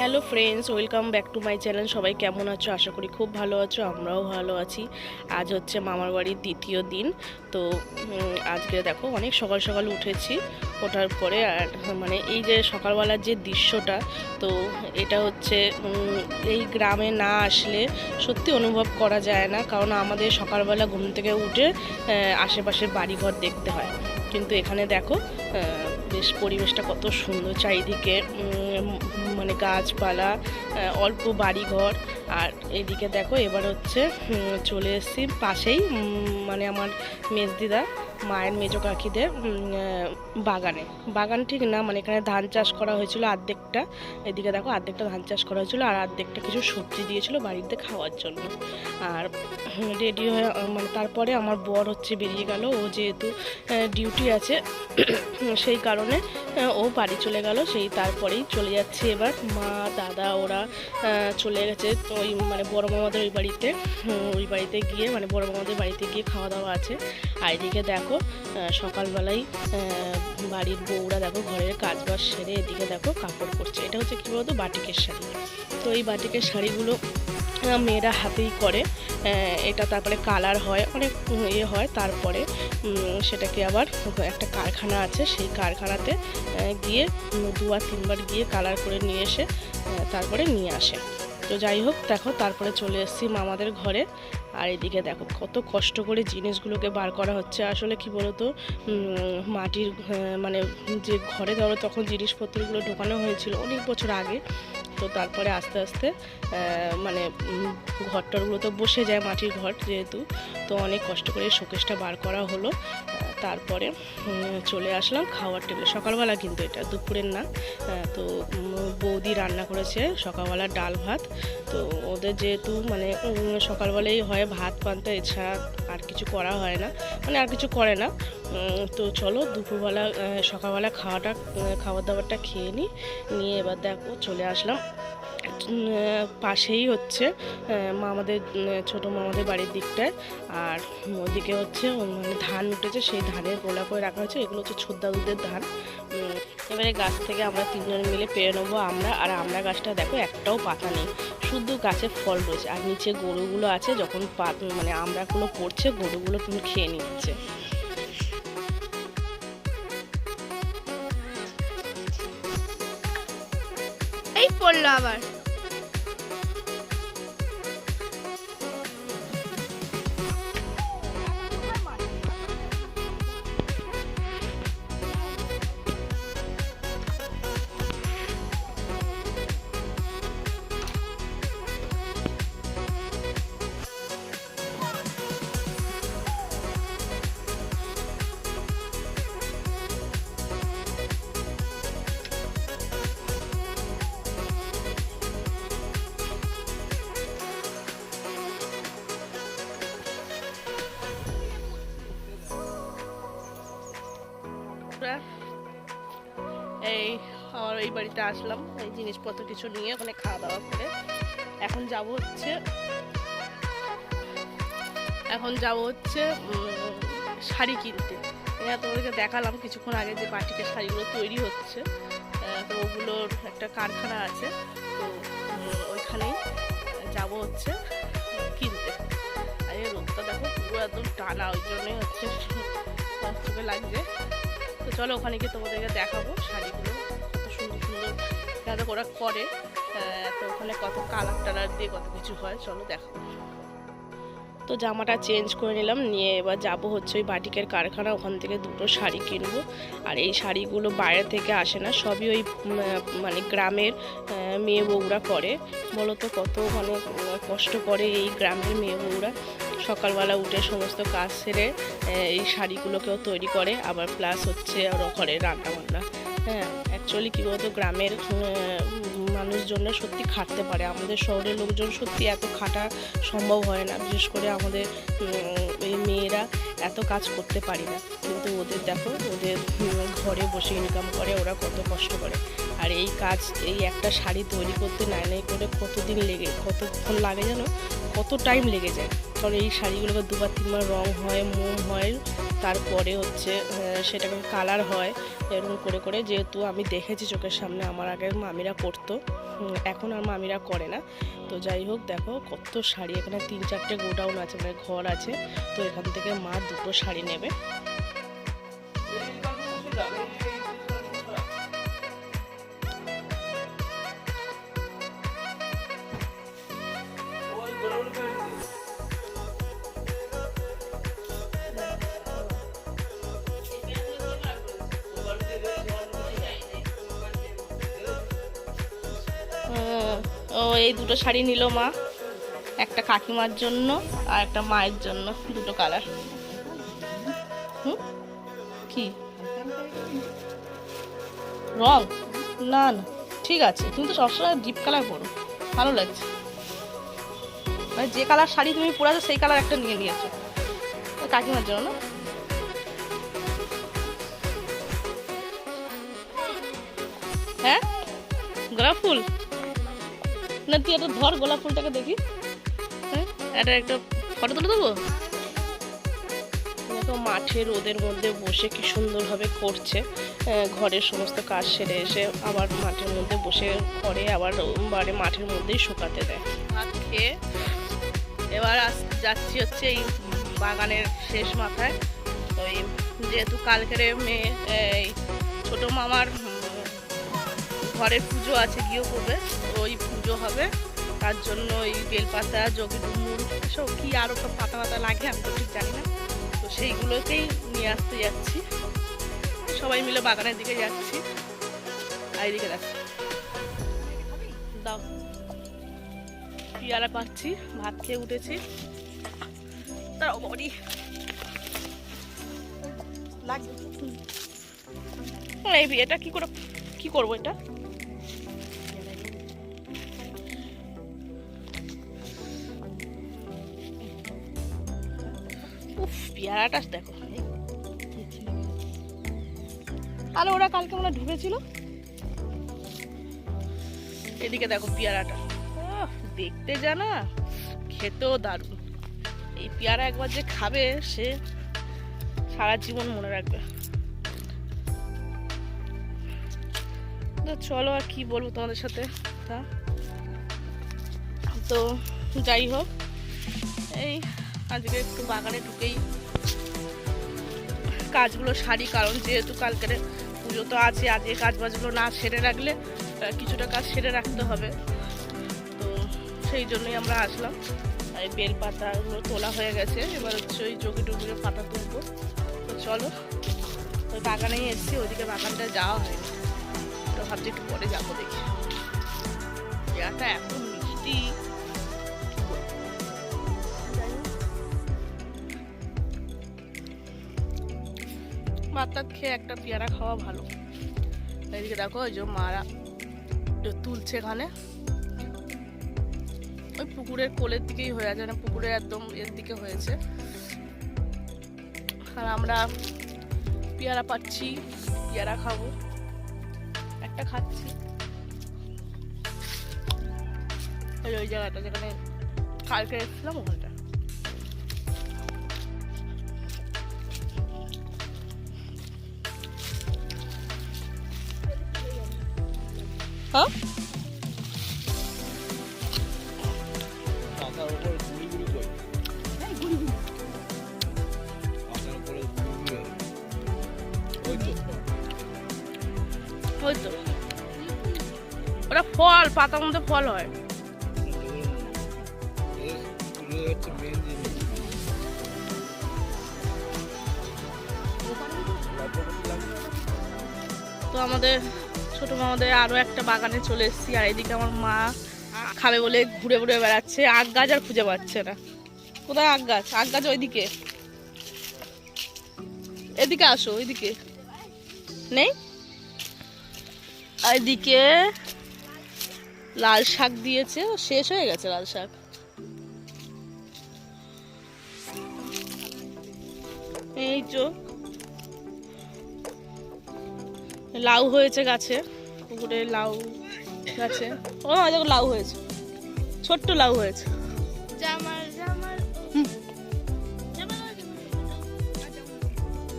Hello friends welcome back to my channel সবাই কেমন আছো? আশা করি খুব ভালো আছো, আমরাও ভালো আছি। আজ হচ্ছে মামার বাড়ির দ্বিতীয় দিন। তো আজকে দেখো অনেক সকাল সকাল উঠেছি, ওঠার পরে আর মানে এই যে সকালবেলার যে দৃশ্যটা, তো এটা হচ্ছে এই গ্রামে না আসলে সত্যি অনুভব করা যায় না। কারণ আমাদের সকালবেলা ঘুম থেকে উঠে আশেপাশের বাড়িঘর দেখতে হয়। কিন্তু এখানে দেখো বেশ পরিবেশটা কত সুন্দর। চারিদিকে মানে গাছপালা অল্প বাড়িঘর। আর এদিকে দেখো, এবার হচ্ছে চলে এসেছি পাশেই মানে আমার মেজদিদা, মায়ের মেজো কাকিদের বাগানে। বাগান ঠিক না মানে এখানে ধান চাষ করা হয়েছিল আর্ধেকটা। এদিকে দেখো অর্ধেকটা ধান চাষ করা হয়েছিল আর অর্ধেকটা কিছু সবজি দিয়েছিল বাড়িতে খাওয়ার জন্য। আর রেডি হয়ে মানে তারপরে আমার বর হচ্ছে বেরিয়ে গেল। ও যেহেতু ডিউটি আছে, সেই কারণে ও বাড়ি চলে গেল। সেই তারপরেই চলে যাচ্ছে এবার মা, দাদা, ওরা চলে গেছে। তো ওই মানে বড় মামাদের ওই বাড়িতে ওই বাড়িতে গিয়ে মানে বড় মামাদের বাড়িতে গিয়ে খাওয়া দাওয়া আছে। আর এদিকে দেখো সকালবেলায় বাড়ির বউরা দেখো ঘরের কাজ বাজ সেরে এদিকে দেখো কাপড় করছে এটা হচ্ছে কী বলতো, বাটিকের শাড়ি। তো এই বাটিকের শাড়িগুলো মেয়েরা হাতেই করে। এটা তারপরে কালার হয় অনেক ইয়ে হয়। তারপরে সেটাকে আবার একটা কারখানা আছে সেই কারখানাতে গিয়ে উম, দুবার তিনবার গিয়ে কালার করে নিয়ে এসে তারপরে নিয়ে আসে। তো যাই হোক দেখো তারপরে চলে এসেছি মামাদের ঘরে। আর এদিকে দেখো কত কষ্ট করে জিনিসগুলোকে বার করা হচ্ছে। আসলে কি বলতো মাটির মানে যে ঘরে ধরো তখন জিনিসপত্রগুলো ঢোকানো হয়েছিল অনেক বছর আগে তো তারপরে আস্তে আস্তে মানে ঘরটারগুলো তো বসে যায় মাটির ঘর যেহেতু, তো অনেক কষ্ট করে শোকেসটা বার করা হলো। তারপরে চলে আসলাম খাওয়ার টেবিলে সকালবেলা কিন্তু এটা, দুপুরের না। তো বৌদি রান্না করেছে সকালবেলা ডাল ভাত। তো ওদের যেহেতু মানে সকালবেলাই হয় ভাত পান্তা, এছাড়া আর কিছু করা হয় না। মানে আর কিছু করে না। তো চলো দুপুরবেলা সকালবেলা খাওয়াটা খাবার দাবারটা খেয়ে নিই নিয়ে এবার দেখো চলে আসলাম পাশেই হচ্ছে মামাদের ছোটো মামাদের বাড়ির দিকটায়। আর ওদিকে হচ্ছে মানে ধান উঠেছে, সেই ধানের গোলা করে রাখা হয়েছে। এগুলো হচ্ছে ছোদ্দা দুধের ধান এবারে গাছ থেকে আমরা তিনজন মিলে পেরে নেব আমরা। আর আমরা গাছটা দেখো, একটাও পাতা নেই। শুধু গাছে ফল রয়েছে। আর নিচে গরুগুলো আছে, যখন পাত মানে আমড়াগুলো পড়ছে, গরুগুলো তুমি খেয়ে নিচ্ছে। এই পড়ল আবার। এই বাড়িতে আসলাম এই জিনিসপত্র কিছু নিয়ে ওখানে খাওয়া দাওয়া করে। এখন যাব হচ্ছে, এখন যাব হচ্ছে শাড়ি কিনতে। এখানে তোমাদেরকে দেখালাম কিছুক্ষণ আগে যে বাটিকের শাড়িগুলো তৈরি হচ্ছে। তো ওগুলোর একটা কারখানা আছে, তো ওইখানেই যাব হচ্ছে কিনতে। আর এই রোদটা দেখো, পুরো একদম টানা, ওই জন্যই হচ্ছে লাগছে। তো চলো ওখানে গিয়ে তোমাদেরকে দেখাবো সুন্দর যাতে ওরা করে। তো ওখানে কত কালার টালার দিয়ে কত কিছু হয়, চলো দেখাবো তো জামাটা চেঞ্জ করে নিলাম, নিয়ে এবার যাব হচ্ছে ওই বাটিকের কারখানা, ওখান থেকে দুটো শাড়ি কিনবো। আর এই শাড়িগুলো বাইরে থেকে আসে না, সবই ওই মানে গ্রামের মেয়ে বউরা করে। বলো তো কত মানে কষ্ট করে এই গ্রামের মেয়ে বউরা। সকালবেলা উঠে সমস্ত কাজ সেরে এই শাড়িগুলোকেও তৈরি করে। আবার প্লাস হচ্ছে ঘরে রান্না বান্না হ্যাঁ অ্যাকচুয়ালি কী বলতো, গ্রামের মানুষজনরা সত্যি খাটতে পারে। আমাদের শহরের লোকজন সত্যি এত খাটা সম্ভব হয় না। বিশেষ করে আমাদের এই মেয়েরা এত কাজ করতে পারি না। কিন্তু ওদের দেখো, ওদের ঘরে বসে ইনকাম করে, ওরা কত কষ্ট করে। আর এই কাজ, এই একটা শাড়ি তৈরি করতে নাই নাই করে কতদিন লেগে, কতক্ষণ লাগে জানো? কত টাইম লেগে যায়। কারণ এই শাড়িগুলোকে দুবার, তিনবার রং হয় মোম হয়, তারপরে হচ্ছে সেটাকে কালার হয়, এরকম করে করে যেহেতু আমি দেখেছি চোখের সামনে, আমার আগে মামিরা করতো এখন আর মামিরা করে না। তো যাই হোক, দেখো কত শাড়ি, এখানে তিন চারটে গোডাউন আছে মানে ঘর আছে, তো এখান থেকে মা দুটো শাড়ি নেবে। ও- এই দুটো শাড়ি নিল মা। একটা কাকিমার জন্য আর একটা মায়ের জন্য, দুটো কালার হুম? কি? রং না না, ঠিক আছে। তুমি তো সবসময় ডিপ কালার পরো। ভালো লাগছে। মানে যে কালার শাড়ি তুমি পরে আছো সেই কালার একটা নিয়ে নিয়েছো। কাকিমার জন্য না? হ্যাঁ? গোলাপ ফুল? না তুই একটা ধর গোলাপ ফুলটাকে দেখি। হ্যাঁ? এটা একটা ফটো তুলে দেবো? দেখো মাঠে রোদের মধ্যে বসে কি সুন্দরভাবে করছে। ঘরের সমস্ত কাজ সেরে এসে আবার মাঠের মধ্যে বসে করে আবার বারে মাঠের মধ্যেই শুকাতে দেয়। ভাত খেয়ে এবার যাচ্ছি হচ্ছে এই বাগানের শেষ মাথায়। ওই যেহেতু কালকের মেয়ে এই ছোটো মামার ঘরে পুজো আছে করবে। ওই পুজো হবে। তার জন্য ওই বেলপাতা যোগী ডুমুর সব কী আরও সব পাতা পাতা লাগে আমি তো ঠিক জানি না। তো সেইগুলোকেই নিয়ে আসতে যাচ্ছি। সবাই মিলে বাগানের দিকে যাচ্ছি। আর এদিকে যাচ্ছি দাও। পেয়ারা পাচ্ছি ভাত খেয়ে উঠেছি। তাও বডি। লাগবে। এই এটা কি করে কি করব এটা? পেয়ারাটা দেখো। আরে ওরা কালকে মনে ঢুকেছিল? এদিকে দেখো পেয়ারাটা। দেখতে জানা খেতেও দারুণ। এই পেয়ারা একবার যে খাবে সে সারা জীবন মনে রাখবে। তো চলো আর কি বলব তোমাদের সাথে? তা? তো যাই হোক এই আজকে একটু বাগানে ঢুকেই কাজগুলো সারি, কারণ যেহেতু কালকের পুজো তো আছে, আজকে কাজ বাজগুলো না সেরে রাখলে কিছুটা কাজ সেরে রাখতে হবে। তো সেই জন্যই আমরা আসলাম। এই বেল পাতাগুলো তোলা হয়ে গেছে, এবার হচ্ছে ওই যোগী টুকুরে পাতা তুলবো। তো চলো, ওই বাগানেই এসেছি, ওইদিকে বাগানটা যাওয়া হয়নি। তো ভাবছি একটু পরে যাব দেখি। পেয়ারটা এত ভাত টাত খেয়ে একটা পেয়ারা খাওয়া ভালো। এদিকে দেখো ওই যে মারা তুলছে এখানে। ওই পুকুরের কোলের দিকেই হয়ে আছে মানে পুকুরের একদম এর দিকে হয়েছে। আর আমরা পেয়ারা পাচ্ছি, পেয়ারা খাব। একটা খাচ্ছি। ওই ওই জায়গাটা যেখানে কালকে এসেছিলাম ওখানটা পাতার মধ্যে ফল হয়। তো আমাদের ছোট মামাদের আরও একটা বাগানে চলে এসেছি, আর এদিকে আমার মা খাবে বলে ঘুরে ঘুরে বেড়াচ্ছে আগ গাছ আর খুঁজে পাচ্ছে না। কোথায় আগ গাছ? আগ গাছ ওইদিকে। এদিকে আসো, ওইদিকে। নেই? এদিকে লাল শাক দিয়েছে ও শেষ হয়ে গেছে লাল শাক। এই তো। লাউ হয়েছে গাছে পুকুরে লাউ গাছে। ও দেখো লাউ হয়েছে। ছোট্ট লাউ হয়েছে।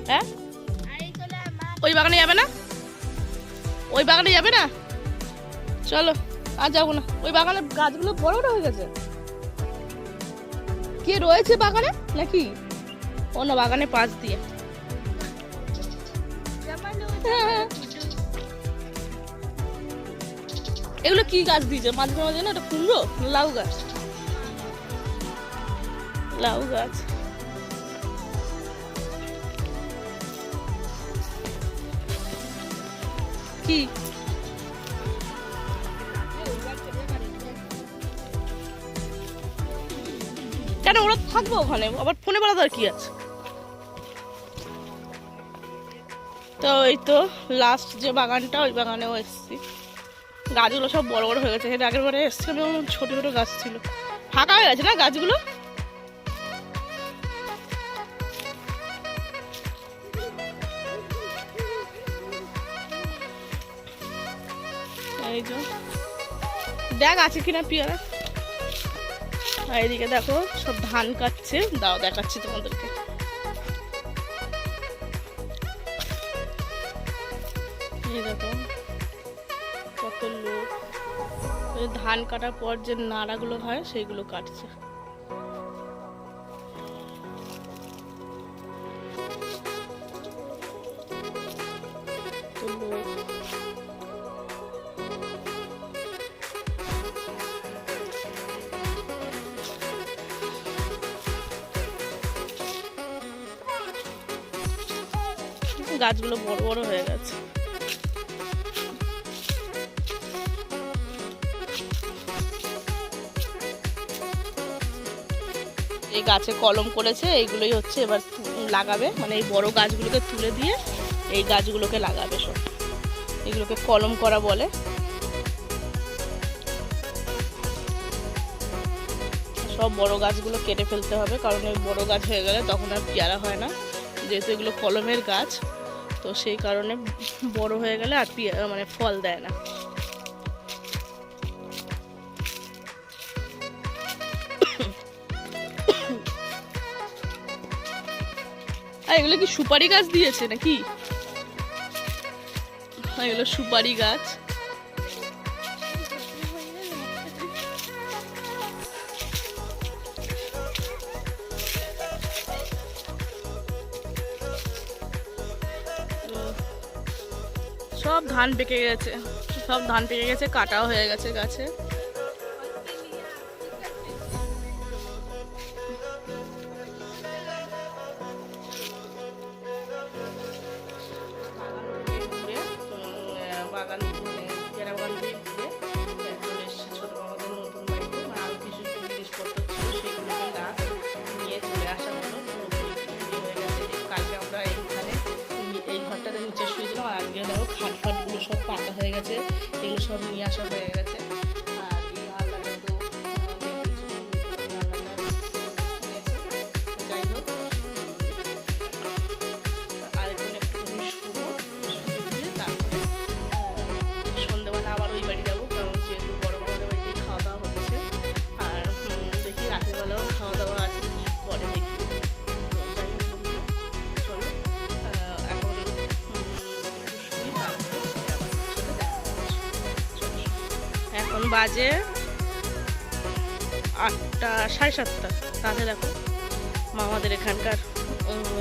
হ্যাঁ? ওই বাগানে যাবে না? ওই বাগানে যাবে না? চলো। আর যাব না। ওই বাগানে গাছগুলো বড় বড় হয়ে গেছে। কে রয়েছে বাগানে? নাকি? অন্য বাগানে পাশ দিয়ে। এগুলো কি গাছ দিয়েছে? মাঝে মাঝে না, এটা কুমড়ো লাউ গাছ? লাউ গাছ। কি? কেন ওরা থাকব ওখানে? আবার ফোনে বেড়াতে আর কি আছে? তো এই তো লাস্ট যে বাগানটা, ওই বাগানেও এসেছি। গাছগুলো সব বড় বড় হয়ে গেছে। এর আগের বারে এসেছিলাম ছোট ছোট গাছ ছিল। ফাঁকা হয়ে গেছে না গাছগুলো? এই দেখ আছে কিনা পেয়ারা। আর এদিকে দেখো, সব ধান কাটছে। দাও, দেখাচ্ছি তোমাদেরকে। দেখো, কত লোক। ধান কাটার পর যে নাড়াগুলো হয়, সেইগুলো কাটছে। গাছগুলো বড় বড় হয়ে গেছে। এই গাছে কলম করেছে, এইগুলোই হচ্ছে এবার লাগাবে। মানে এই বড় গাছগুলোকে তুলে দিয়ে এই গাছগুলোকে লাগাবে সব। এগুলোকে কলম করা বলে। সব বড় গাছগুলো কেটে ফেলতে হবে, কারণ ওই বড় গাছ হয়ে গেলে তখন আর পেয়ারা হয় না। যেহেতু এগুলো কলমের গাছ তো সেই কারণে বড় হয়ে গেলে আর মানে ফল দেয় না। আর এগুলো কি সুপারি গাছ দিয়েছে নাকি? এগুলো সুপারি গাছ। সব ধান পেকে গেছে। সব ধান পেকে গেছে কাটাও হয়ে গেছে গাছে। বাগান গেছে এগুলো সব নিয়ে আসা হয়ে গেছে বাজে আটটা, সাড়ে সাতটা। তাহলে দেখো, মামাদের এখানকার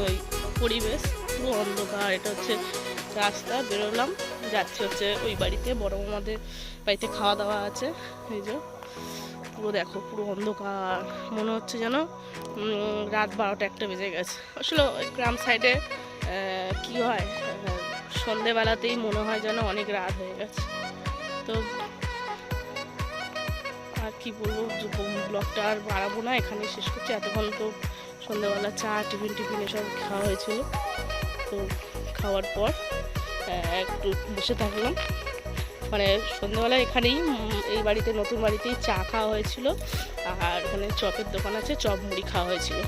ওই পরিবেশ পুরো অন্ধকার। এটা হচ্ছে রাস্তা, বেরোলাম, যাচ্ছি হচ্ছে ওই বাড়িতে। বড় মামাদের বাড়িতে খাওয়া দাওয়া আছে, এই যে। পুরো দেখো, পুরো অন্ধকার। মনে হচ্ছে যেন রাত বারোটা একটা বেজে গেছে। আসলে গ্রাম সাইডে কি হয় সন্ধেবেলাতেই মনে হয় যেন অনেক রাত হয়ে গেছে। তো আর কি বলব ব্লগটা আর বাড়াবো না, এখানে শেষ করছি। এতক্ষণ তো সন্ধ্যাবেলা চা, টিফিন টিফিন এসব খাওয়া হয়েছিল। তো খাওয়ার পর একটু বসে থাকলাম। মানে সন্ধ্যাবেলা এখানেই এই বাড়িতে, নতুন বাড়িতেই চা খাওয়া হয়েছিল। আর এখানে চপের দোকান আছে, চপ মুড়ি খাওয়া হয়েছিল।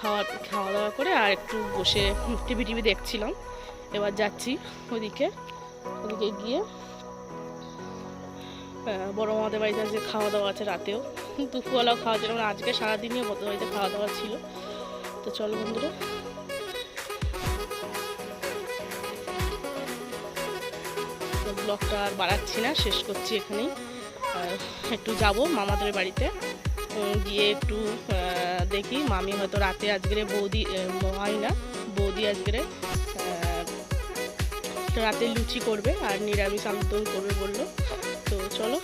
খাওয়া খাওয়া দাওয়া করে আর একটু বসে টিভি টিভি দেখছিলাম। এবার যাচ্ছি ওদিকে ওদিকে গিয়ে বড় মামাদের বাড়িতে আজকে খাওয়া দাওয়া আছে রাতেও। দুপুরবেলাও খাওয়া ছিল মানে আজকে সারাদিনই বড় বাড়িতে খাওয়া দাওয়া ছিল। তো চলো বন্ধুরা। ব্লগটা আর বাড়াচ্ছি না, শেষ করছি এখানেই। একটু যাব মামাদের বাড়িতে। গিয়ে একটু দেখি। মামি হয়তো রাতে আজকে বৌদি হয় না, বৌদি আজকে রাতে লুচি করবে আর নিরামিষ দম করবে বলল। তো চলো